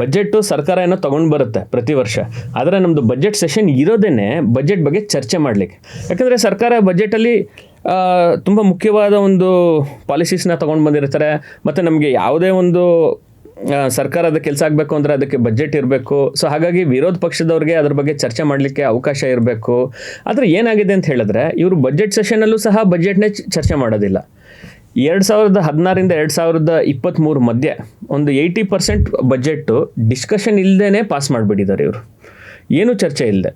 ಬಜೆಟ್ಟು ಸರ್ಕಾರ ಏನೋ ತೊಗೊಂಡು ಬರುತ್ತೆ ಪ್ರತಿ ವರ್ಷ. ಆದರೆ ನಮ್ಮದು ಬಜೆಟ್ ಸೆಷನ್ ಇರೋದೇ ಬಜೆಟ್ ಬಗ್ಗೆ ಚರ್ಚೆ ಮಾಡಲಿಕ್ಕೆ. ಯಾಕಂದರೆ ಸರ್ಕಾರ ಬಜೆಟಲ್ಲಿ ತುಂಬ ಮುಖ್ಯವಾದ ಒಂದು ಪಾಲಿಸೀಸ್ನ ತೊಗೊಂಡು ಬಂದಿರ್ತಾರೆ. ಮತ್ತು ನಮಗೆ ಯಾವುದೇ ಒಂದು ಸರ್ಕಾರದ ಕೆಲಸ ಆಗಬೇಕು ಅಂದರೆ ಅದಕ್ಕೆ ಬಜೆಟ್ ಇರಬೇಕು. ಸೊ ಹಾಗಾಗಿ ವಿರೋಧ ಪಕ್ಷದವ್ರಿಗೆ ಅದ್ರ ಬಗ್ಗೆ ಚರ್ಚೆ ಮಾಡಲಿಕ್ಕೆ ಅವಕಾಶ ಇರಬೇಕು. ಆದರೆ ಏನಾಗಿದೆ ಅಂತ ಹೇಳಿದ್ರೆ, ಇವರು ಬಜೆಟ್ ಸೆಷನಲ್ಲೂ ಸಹ ಬಜೆಟ್ನೇ ಚರ್ಚೆ ಮಾಡೋದಿಲ್ಲ. ಎರಡು ಸಾವಿರದ ಹದಿನಾರಿಂದ ಎರಡು ಸಾವಿರದ ಇಪ್ಪತ್ತ್ಮೂರು ಮಧ್ಯೆ ಒಂದು ಏಯ್ಟಿ ಪರ್ಸೆಂಟ್ ಬಜೆಟ್ಟು ಡಿಸ್ಕಷನ್ ಇಲ್ಲದೇ ಪಾಸ್ ಮಾಡಿಬಿಟ್ಟಿದ್ದಾರೆ ಇವರು. ಏನೂ ಚರ್ಚೆ ಇಲ್ಲದೆ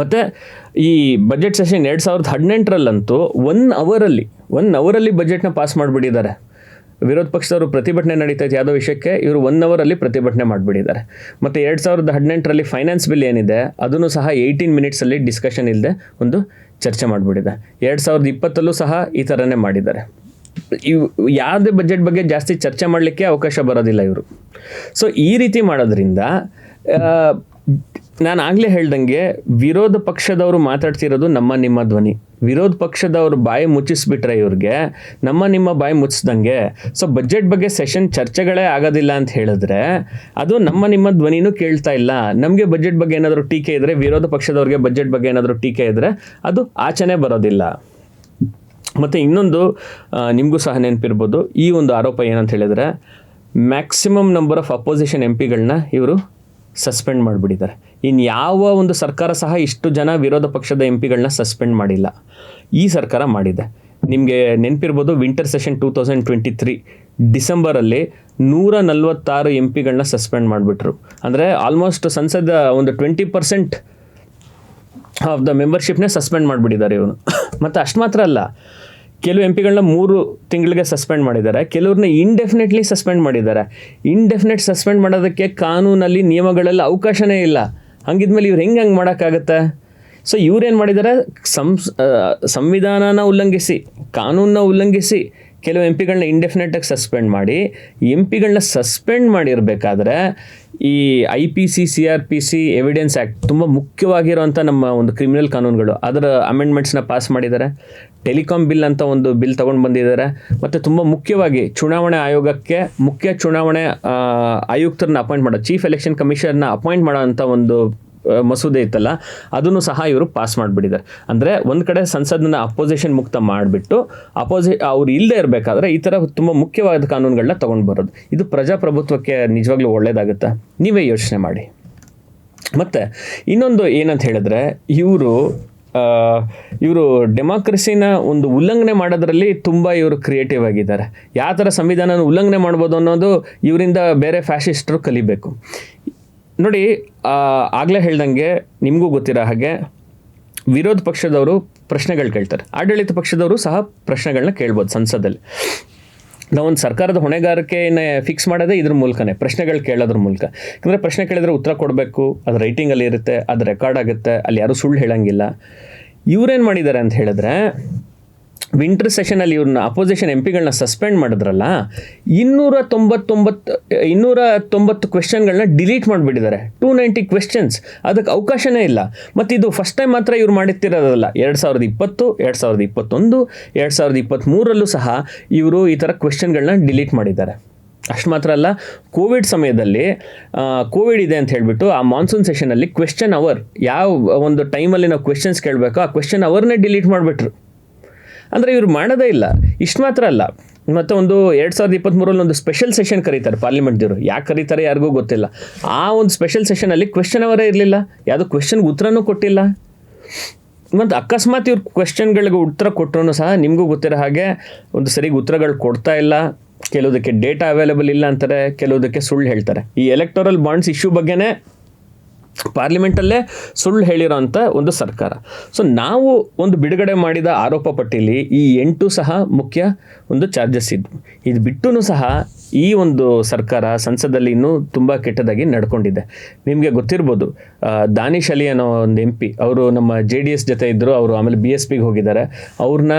ಮತ್ತು ಈ ಬಜೆಟ್ ಸೆಷನ್ ಎರಡು ಸಾವಿರದ ಹದಿನೆಂಟರಲ್ಲಂತೂ ಒನ್ ಅವರಲ್ಲಿ ಒನ್ ಅವರಲ್ಲಿ ಬಜೆಟ್ನ ಪಾಸ್ ಮಾಡಿಬಿಟ್ಟಿದ್ದಾರೆ. ವಿರೋಧ ಪಕ್ಷದವರು ಪ್ರತಿಭಟನೆ ನಡೀತೈತೆ ಯಾವುದೋ ವಿಷಯಕ್ಕೆ, ಇವರು ಒನ್ ಅವರಲ್ಲಿ ಪ್ರತಿಭಟನೆ ಮಾಡಿಬಿಟ್ಟಿದ್ದಾರೆ. ಮತ್ತು ಎರಡು ಸಾವಿರದ ಹದಿನೆಂಟರಲ್ಲಿ ಫೈನಾನ್ಸ್ ಬಿಲ್ ಏನಿದೆ, ಅದನ್ನು ಸಹ ಏಯ್ಟೀನ್ ಮಿನಿಟ್ಸಲ್ಲಿ ಡಿಸ್ಕಷನ್ ಇಲ್ಲದೆ ಒಂದು ಚರ್ಚೆ ಮಾಡಿಬಿಟ್ಟಿದೆ. ಎರಡು ಸಾವಿರದ ಇಪ್ಪತ್ತಲ್ಲೂ ಸಹ ಈ ಥರನೇ ಮಾಡಿದ್ದಾರೆ. ಇವು ಯಾವುದೇ ಬಜೆಟ್ ಬಗ್ಗೆ ಜಾಸ್ತಿ ಚರ್ಚೆ ಮಾಡಲಿಕ್ಕೆ ಅವಕಾಶ ಬರೋದಿಲ್ಲ ಇವರು. ಸೊ ಈ ರೀತಿ ಮಾಡೋದ್ರಿಂದ ನಾನು ಆಗಲೇ ಹೇಳ್ದಂಗೆ ವಿರೋಧ ಪಕ್ಷದವರು ಮಾತಾಡ್ತಿರೋದು ನಮ್ಮ ನಿಮ್ಮ ಧ್ವನಿ. ವಿರೋಧ ಪಕ್ಷದವರು ಬಾಯಿ ಮುಚ್ಚಿಸ್ಬಿಟ್ರೆ ಇವ್ರಿಗೆ, ನಮ್ಮ ನಿಮ್ಮ ಬಾಯಿ ಮುಚ್ಚಿಸ್ದಂಗೆ ಸೊ ಬಜೆಟ್ ಬಗ್ಗೆ ಸೆಷನ್ ಚರ್ಚೆಗಳೇ ಆಗೋದಿಲ್ಲ ಅಂತ ಹೇಳಿದ್ರೆ ಅದು ನಮ್ಮ ನಿಮ್ಮ ಧ್ವನಿನೂ ಕೇಳ್ತಾ ಇಲ್ಲ. ನಮಗೆ ಬಜೆಟ್ ಬಗ್ಗೆ ಏನಾದರೂ ಟೀಕೆ ಇದ್ದರೆ ವಿರೋಧ ಪಕ್ಷದವ್ರಿಗೆ ಬಜೆಟ್ ಬಗ್ಗೆ ಏನಾದರೂ ಟೀಕೆ ಇದ್ದರೆ ಅದು ಆಚೆನೇ ಬರೋದಿಲ್ಲ. ಮತ್ತು ಇನ್ನೊಂದು ನಿಮಗೂ ಸಹ ನೆನಪಿರ್ಬೋದು, ಈ ಒಂದು ಆರೋಪ ಏನಂತ ಹೇಳಿದ್ರೆ maximum number of opposition M ಪಿಗಳನ್ನ ಇವರು ಸಸ್ಪೆಂಡ್ ಮಾಡಿಬಿಟ್ಟಿದ್ದಾರೆ. ಇನ್ನು ಯಾವ ಒಂದು ಸರ್ಕಾರ ಸಹ ಇಷ್ಟು ಜನ ವಿರೋಧ ಪಕ್ಷದ ಎಂ ಪಿಗಳನ್ನ ಸಸ್ಪೆಂಡ್ ಮಾಡಿಲ್ಲ. ಈ ಸರ್ಕಾರ ಮಾಡಿದೆ. ನಿಮಗೆ ನೆನಪಿರ್ಬೋದು winter session two thousand twenty three ಡಿಸೆಂಬರಲ್ಲಿ ನೂರ ನಲ್ವತ್ತಾರು ಎಂ ಪಿಗಳನ್ನ ಸಸ್ಪೆಂಡ್ ಮಾಡಿಬಿಟ್ರು. ಅಂದರೆ ಆಲ್ಮೋಸ್ಟ್ ಸಂಸದ ಒಂದು ಟ್ವೆಂಟಿ ಪರ್ಸೆಂಟ್ ಆಫ್ ದ ಮೆಂಬರ್ಶಿಪ್ನೇ ಸಸ್ಪೆಂಡ್ ಮಾಡಿಬಿಟ್ಟಿದ್ದಾರೆ ಇವನು. ಮತ್ತು ಅಷ್ಟು ಮಾತ್ರ ಅಲ್ಲ. ಕೆಲವು ಎಂ ಪಿಗಳನ್ನ ಮೂರು ತಿಂಗಳಿಗೆ ಸಸ್ಪೆಂಡ್ ಮಾಡಿದ್ದಾರೆ. ಕೆಲವ್ರನ್ನ ಇಂಡೆಫಿನೆಟ್ಲಿ ಸಸ್ಪೆಂಡ್ ಮಾಡಿದ್ದಾರೆ. ಇಂಡೆಫಿನೆಟ್ ಸಸ್ಪೆಂಡ್ ಮಾಡೋದಕ್ಕೆ ಕಾನೂನಲ್ಲಿ ನಿಯಮಗಳಲ್ಲಿ ಅವಕಾಶನೇ ಇಲ್ಲ. ಹಂಗಿದ್ಮೇಲೆ ಇವ್ರು ಹೆಂಗೆ ಹಂಗೆ ಮಾಡೋಕ್ಕಾಗತ್ತೆ? ಸೊ ಇವ್ರೇನು ಮಾಡಿದ್ದಾರೆ ಸಂಸ್ ಸಂವಿಧಾನನ ಉಲ್ಲಂಘಿಸಿ ಕಾನೂನನ್ನ ಉಲ್ಲಂಘಿಸಿ ಕೆಲವು ಎಂ ಪಿಗಳನ್ನ ಇಂಡೆಫಿನೆಟಾಗಿ ಸಸ್ಪೆಂಡ್ ಮಾಡಿ ಎಂ ಪಿಗಳನ್ನ ಸಸ್ಪೆಂಡ್ ಮಾಡಿರಬೇಕಾದ್ರೆ ಈ I P C C R P C evidence act ತುಂಬ ಮುಖ್ಯವಾಗಿರುವಂಥ ನಮ್ಮ ಒಂದು ಕ್ರಿಮಿನಲ್ ಕಾನೂನುಗಳು. ಅದರ ಅಮೆಂಡ್ಮೆಂಟ್ಸ್ನ ಪಾಸ್ ಮಾಡಿದ್ದಾರೆ. ಟೆಲಿಕಾಂ ಬಿಲ್ ಅಂತ ಒಂದು ಬಿಲ್ ತೊಗೊಂಡು ಬಂದಿದ್ದಾರೆ. ಮತ್ತು ತುಂಬ ಮುಖ್ಯವಾಗಿ ಚುನಾವಣೆ ಆಯೋಗಕ್ಕೆ ಮುಖ್ಯ ಚುನಾವಣೆ ಆಯುಕ್ತರನ್ನ ಅಪಾಯಿಂಟ್ ಮಾಡೋ ಚೀಫ್ ಎಲೆಕ್ಷನ್ ಕಮಿಷನ್ನ ಅಪಾಯಿಂಟ್ ಮಾಡೋ ಅಂಥ ಒಂದು ಮಸೂದೆ ಇತ್ತಲ್ಲ, ಅದನ್ನು ಸಹ ಇವರು ಪಾಸ್ ಮಾಡಿಬಿಟ್ಟಿದ್ದಾರೆ. ಅಂದರೆ ಒಂದು ಕಡೆ ಸಂಸದನ್ನ ಅಪೋಸಿಷನ್ ಮುಕ್ತ ಮಾಡಿಬಿಟ್ಟು ಅಪೋಸಿ ಅವ್ರು ಇಲ್ಲದೆ ಇರಬೇಕಾದ್ರೆ ಈ ಥರ ತುಂಬ ಮುಖ್ಯವಾದ ಕಾನೂನುಗಳನ್ನ ತೊಗೊಂಡು ಬರೋದು. ಇದು ಪ್ರಜಾಪ್ರಭುತ್ವಕ್ಕೆ ನಿಜವಾಗ್ಲೂ ಒಳ್ಳೇದಾಗುತ್ತಾ? ನೀವೇ ಯೋಚನೆ ಮಾಡಿ. ಮತ್ತು, ಇನ್ನೊಂದು ಏನಂತ ಹೇಳಿದ್ರೆ, ಇವರು ಇವರು ಡೆಮಾಕ್ರಸಿನ ಒಂದು ಉಲ್ಲಂಘನೆ ಮಾಡೋದ್ರಲ್ಲಿ ತುಂಬ ಇವರು ಕ್ರಿಯೇಟಿವ್ ಆಗಿದ್ದಾರೆ. ಯಾವ ಥರ ಸಂವಿಧಾನನ ಉಲ್ಲಂಘನೆ ಮಾಡ್ಬೋದು ಅನ್ನೋದು ಇವರಿಂದ ಬೇರೆ ಫ್ಯಾಷಿಸ್ಟರು ಕಲಿಬೇಕು. ನೋಡಿ ಆಗಲೇ ಹೇಳ್ದಂಗೆ ನಿಮಗೂ ಗೊತ್ತಿರೋ ಹಾಗೆ ವಿರೋಧ ಪಕ್ಷದವರು ಪ್ರಶ್ನೆಗಳು ಕೇಳ್ತಾರೆ. ಆಡಳಿತ ಪಕ್ಷದವರು ಸಹ ಪ್ರಶ್ನೆಗಳನ್ನ ಕೇಳ್ಬೋದು ಸಂಸದಲ್ಲಿ. ನಾವೊಂದು ಸರ್ಕಾರದ ಹೊಣೆಗಾರಿಕೆಯನ್ನು ಫಿಕ್ಸ್ ಮಾಡೋದೇ ಇದ್ರ ಮೂಲಕನೇ, ಪ್ರಶ್ನೆಗಳು ಕೇಳೋದ್ರ ಮೂಲಕ. ಯಾಕಂದರೆ ಪ್ರಶ್ನೆ ಕೇಳಿದ್ರೆ ಉತ್ತರ ಕೊಡಬೇಕು, ಅದು ರೈಟಿಂಗಲ್ಲಿ ಇರುತ್ತೆ, ಅದು ರೆಕಾರ್ಡ್ ಆಗುತ್ತೆ, ಅಲ್ಲಿ ಯಾರೂ ಸುಳ್ಳು ಹೇಳಂಗಿಲ್ಲ. ಇವರೇನು ಮಾಡಿದ್ದಾರೆ ಅಂತ ಹೇಳಿದ್ರೆ ವಿಂಟರ್ ಸೆಷನಲ್ಲಿ ಇವ್ರನ್ನ ಅಪೋಸಿಷನ್ ಎಂ ಪಿಗಳನ್ನ ಸಸ್ಪೆಂಡ್ ಮಾಡಿದ್ರಲ್ಲ ಇನ್ನೂರ ತೊಂಬತ್ತೊಂಬತ್ತು ಇನ್ನೂರ ತೊಂಬತ್ತು ಕ್ವೆಶನ್ಗಳನ್ನ ಡಿಲೀಟ್ ಮಾಡಿಬಿಟ್ಟಿದ್ದಾರೆ. ಟೂ ನೈಂಟಿ ಕ್ವೆಶನ್ಸ್ ಅದಕ್ಕೆ ಅವಕಾಶನೇ ಇಲ್ಲ. ಮತ್ತು ಇದು ಫಸ್ಟ್ ಟೈಮ್ ಮಾತ್ರ ಇವ್ರು ಮಾಡುತ್ತಿರೋದಲ್ಲ ಎರಡು ಸಾವಿರದ ಇಪ್ಪತ್ತು, ಎರಡು ಸಾವಿರದ ಇಪ್ಪತ್ತೊಂದು, ಎರಡು ಸಾವಿರದ ಇಪ್ಪತ್ತ್ಮೂರಲ್ಲೂ ಸಹ ಇವರು ಈ ಥರ ಕ್ವೆಶನ್ಗಳನ್ನ ಡಿಲೀಟ್ ಮಾಡಿದ್ದಾರೆ. ಅಷ್ಟು ಮಾತ್ರ ಅಲ್ಲ, ಕೋವಿಡ್ ಸಮಯದಲ್ಲಿ ಕೋವಿಡ್ ಇದೆ ಅಂತ ಹೇಳಿಬಿಟ್ಟು ಆ ಮಾನ್ಸೂನ್ ಸೆಷನಲ್ಲಿ ಕ್ವೆಶನ್ ಅವರ್, ಯಾವ ಒಂದು ಟೈಮಲ್ಲಿ ನಾವು ಕ್ವೆಶನ್ಸ್ ಕೇಳಬೇಕೋ ಆ ಕ್ವೆಶನ್ ಅವರ್ನೇ ಡಿಲೀಟ್ ಮಾಡಿಬಿಟ್ರು. ಅಂದರೆ ಇವರು ಮಾಡೋದೇ ಇಲ್ಲ. ಇಷ್ಟು ಮಾತ್ರ ಅಲ್ಲ. ಮತ್ತು ಒಂದು ಎರಡು ಸಾವಿರದ ಇಪ್ಪತ್ತ್ಮೂರಲ್ಲಿ ಒಂದು ಸ್ಪೆಷಲ್ ಸೆಷನ್ ಕರೀತಾರೆ ಪಾರ್ಲಿಮೆಂಟ್ದವರು ಯಾಕೆ ಕರೀತಾರೆ ಯಾರಿಗೂ ಗೊತ್ತಿಲ್ಲ. ಆ ಒಂದು ಸ್ಪೆಷಲ್ ಸೆಷನಲ್ಲಿ ಕ್ವೆಶನ್ ಅವರೇ ಇರಲಿಲ್ಲ. ಯಾವುದು ಕ್ವೆಶನ್ಗೆ ಉತ್ತರನೂ ಕೊಟ್ಟಿಲ್ಲ. ಮತ್ತು ಅಕಸ್ಮಾತ್ ಇವ್ರ ಕ್ವೆಶನ್ಗಳಿಗೆ ಉತ್ತರ ಕೊಟ್ಟರು ಸಹ ನಿಮಗೂ ಗೊತ್ತಿರೋ ಹಾಗೆ ಒಂದು ಸರಿಗೆ ಉತ್ತರಗಳು ಕೊಡ್ತಾ ಇಲ್ಲ. ಕೆಲವುದಕ್ಕೆ ಡೇಟಾ ಅವೈಲೇಬಲ್ ಇಲ್ಲ ಅಂತಾರೆ. ಕೆಲವುದಕ್ಕೆ ಸುಳ್ಳು ಹೇಳ್ತಾರೆ. ಈ ಎಲೆಕ್ಟೋರಲ್ ಬಾಂಡ್ಸ್ ಇಶ್ಯೂ ಬಗ್ಗೆನೇ ಪಾರ್ಲಿಮೆಂಟಲ್ಲೇ ಸುಳ್ಳು ಹೇಳಿರೋಂಥ ಒಂದು ಸರ್ಕಾರ. ಸೊ ನಾವು ಒಂದು ಬಿಡುಗಡೆ ಮಾಡಿದ ಆರೋಪ ಪಟ್ಟಿಲಿ ಈ ಎಂಟು ಸಹ ಮುಖ್ಯ ಒಂದು ಚಾರ್ಜಸ್ ಇದ್ವು ಇದು ಬಿಟ್ಟು ಸಹ ಈ ಒಂದು ಸರ್ಕಾರ ಸಂಸದಲ್ಲಿ ಇನ್ನೂ ತುಂಬ ಕೆಟ್ಟದಾಗಿ ನಡ್ಕೊಂಡಿದೆ. ನಿಮಗೆ ಗೊತ್ತಿರ್ಬೋದು ದಾನಿಶ್ ಅಲಿ ಅನ್ನೋ ಒಂದು ಎಂ ಪಿ ಅವರು ನಮ್ಮ ಜೆ ಡಿ ಎಸ್ ಜೊತೆ ಇದ್ದರು ಅವರು ಆಮೇಲೆ ಬಿ ಎಸ್ ಪಿಗೆ ಹೋಗಿದ್ದಾರೆ. ಅವ್ರನ್ನ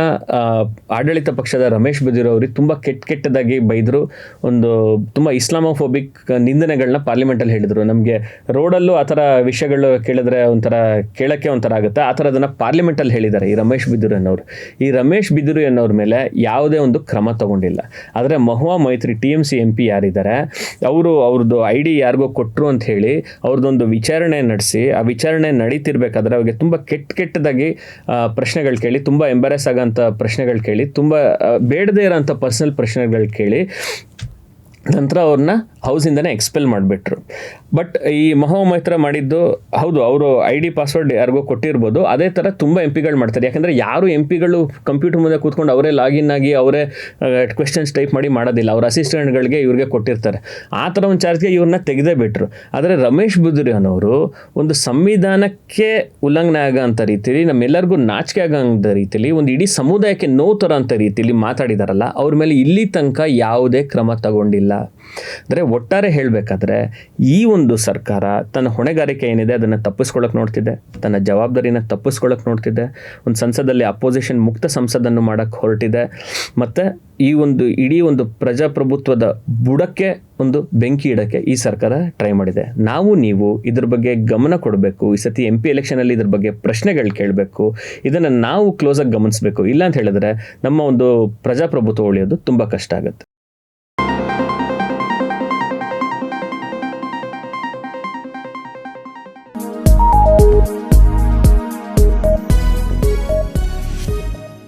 ಆಡಳಿತ ಪಕ್ಷದ ರಮೇಶ್ ಬದಿರು ಅವ್ರಿಗೆ ತುಂಬ ಕೆಟ್ಟ ಕೆಟ್ಟದಾಗಿ ಬೈದರು. ಒಂದು ತುಂಬ ಇಸ್ಲಾಮೋಫೋಬಿಕ್ ನಿಂದನೆಗಳನ್ನ ಪಾರ್ಲಿಮೆಂಟಲ್ಲಿ ಹೇಳಿದರು. ನಮಗೆ ರೋಡಲ್ಲೂ ಆ ಥರ ವಿಷಯಗಳು ಕೇಳಿದ್ರೆ ಒಂಥರ ಕೇಳೋಕ್ಕೆ ಒಂಥರ ಆಗುತ್ತೆ. ಆ ಥರದನ್ನು ಪಾರ್ಲಿಮೆಂಟಲ್ಲಿ ಹೇಳಿದ್ದಾರೆ ಈ ರಮೇಶ್ ಬಿದಿರು ಅನ್ನೋರು. ಈ ರಮೇಶ್ ಬಿದಿರು ಅನ್ನೋರ ಮೇಲೆ ಯಾವುದೇ ಒಂದು ಕ್ರಮ ತಗೊಂಡಿಲ್ಲ. ಆದರೆ Mahua Moitra T M C M P ಯಾರಿದ್ದಾರೆ, ಅವರು ಅವ್ರದ್ದು ಐ ಡಿ ಯಾರಿಗೋ ಕೊಟ್ಟರು ಅಂತ ಹೇಳಿ ಅವ್ರದ್ದೊಂದು ವಿಚಾರಣೆ ನಡೆಸಿ, ಆ ವಿಚಾರಣೆ ನಡೀತಿರ್ಬೇಕಾದ್ರೆ ಅವ್ರಿಗೆ ತುಂಬ ಕೆಟ್ಟ ಕೆಟ್ಟದಾಗಿ ಪ್ರಶ್ನೆಗಳು ಕೇಳಿ, ತುಂಬ ಎಂಬರೆಸ್ ಆಗೋಂಥ ಪ್ರಶ್ನೆಗಳು ಕೇಳಿ, ತುಂಬ ಬೇಡದೇ ಇರೋಂಥ ಪರ್ಸನಲ್ ಪ್ರಶ್ನೆಗಳು ಕೇಳಿ ನಂತರ ಅವ್ರನ್ನ ಹೌಸಿಂದನೇ ಎಕ್ಸ್ಪೆಲ್ ಮಾಡಿಬಿಟ್ರು. ಬಟ್ ಈ ಮಹೋಮೈತ್ರ ಮಾಡಿದ್ದು, ಹೌದು, ಅವರು ಐ ಡಿ ಪಾಸ್ವರ್ಡ್ ಯಾರಿಗೋ ಕೊಟ್ಟಿರ್ಬೋದು. ಅದೇ ಥರ ತುಂಬ ಎಂ ಪಿಗಳು ಮಾಡ್ತಾರೆ. ಯಾಕಂದರೆ ಯಾರು ಎಂ ಪಿಗಳು ಕಂಪ್ಯೂಟರ್ ಮುಂದೆ ಕೂತ್ಕೊಂಡು ಅವರೇ ಲಾಗಿನ್ ಆಗಿ ಅವರೇ ಕ್ವೆಶನ್ಸ್ ಟೈಪ್ ಮಾಡಿ ಮಾಡೋದಿಲ್ಲ. ಅವ್ರ ಅಸಿಸ್ಟೆಂಟ್ಗಳಿಗೆ ಇವ್ರಿಗೆ ಕೊಟ್ಟಿರ್ತಾರೆ. ಆ ಥರ ಒಂದು ಚಾರ್ಜ್ಗೆ ಇವ್ರನ್ನ ತೆಗೆದೇ ಬಿಟ್ರು. ಆದರೆ ರಮೇಶ್ ಬುದುರಿ ಅನ್ನೋರು ಒಂದು ಸಂವಿಧಾನಕ್ಕೆ ಉಲ್ಲಂಘನೆ ಆಗೋಂಥ ರೀತಿಲಿ, ನಮ್ಮೆಲ್ಲರಿಗೂ ನಾಚಿಕೆ ಆಗೋಂಥ ರೀತಿಲಿ, ಒಂದು ಇಡೀ ಸಮುದಾಯಕ್ಕೆ ನೋವು ತರೋಂಥ ರೀತಿಲಿ ಮಾತಾಡಿದಾರಲ್ಲ, ಅವ್ರ ಮೇಲೆ ಇಲ್ಲಿ ತನಕ ಯಾವುದೇ ಕ್ರಮ ತಗೊಂಡಿಲ್ಲ. ಅಂದರೆ ಒಟ್ಟಾರೆ ಹೇಳಬೇಕಾದ್ರೆ ಈ ಒಂದು ಸರ್ಕಾರ ತನ್ನ ಹೊಣೆಗಾರಿಕೆ ಏನಿದೆ ಅದನ್ನು ತಪ್ಪಿಸ್ಕೊಳ್ಳೋಕೆ ನೋಡ್ತಿದೆ, ತನ್ನ ಜವಾಬ್ದಾರಿನ ತಪ್ಪಿಸ್ಕೊಳ್ಳೋಕೆ ನೋಡ್ತಿದೆ, ಒಂದು ಸಂಸದಲ್ಲಿ ಅಪೋಸಿಷನ್ ಮುಕ್ತ ಸಂಸದನ್ನು ಮಾಡೋಕ್ಕೆ ಹೊರಟಿದೆ, ಮತ್ತು ಈ ಒಂದು ಇಡೀ ಒಂದು ಪ್ರಜಾಪ್ರಭುತ್ವದ ಬುಡಕ್ಕೆ ಒಂದು ಬೆಂಕಿ ಇಡೋಕ್ಕೆ ಈ ಸರ್ಕಾರ ಟ್ರೈ ಮಾಡಿದೆ. ನಾವು, ನೀವು ಇದ್ರ ಬಗ್ಗೆ ಗಮನ ಕೊಡಬೇಕು, ಈ ಸತಿ ಎಂ ಪಿ ಎಲೆಕ್ಷನಲ್ಲಿ ಇದ್ರ ಬಗ್ಗೆ ಪ್ರಶ್ನೆಗಳು ಕೇಳಬೇಕು, ಇದನ್ನು ನಾವು ಕ್ಲೋಸಾಗಿ ಗಮನಿಸಬೇಕು. ಇಲ್ಲ ಅಂತ ಹೇಳಿದ್ರೆ ನಮ್ಮ ಒಂದು ಪ್ರಜಾಪ್ರಭುತ್ವ ಉಳಿಯೋದು ತುಂಬ ಕಷ್ಟ ಆಗುತ್ತೆ.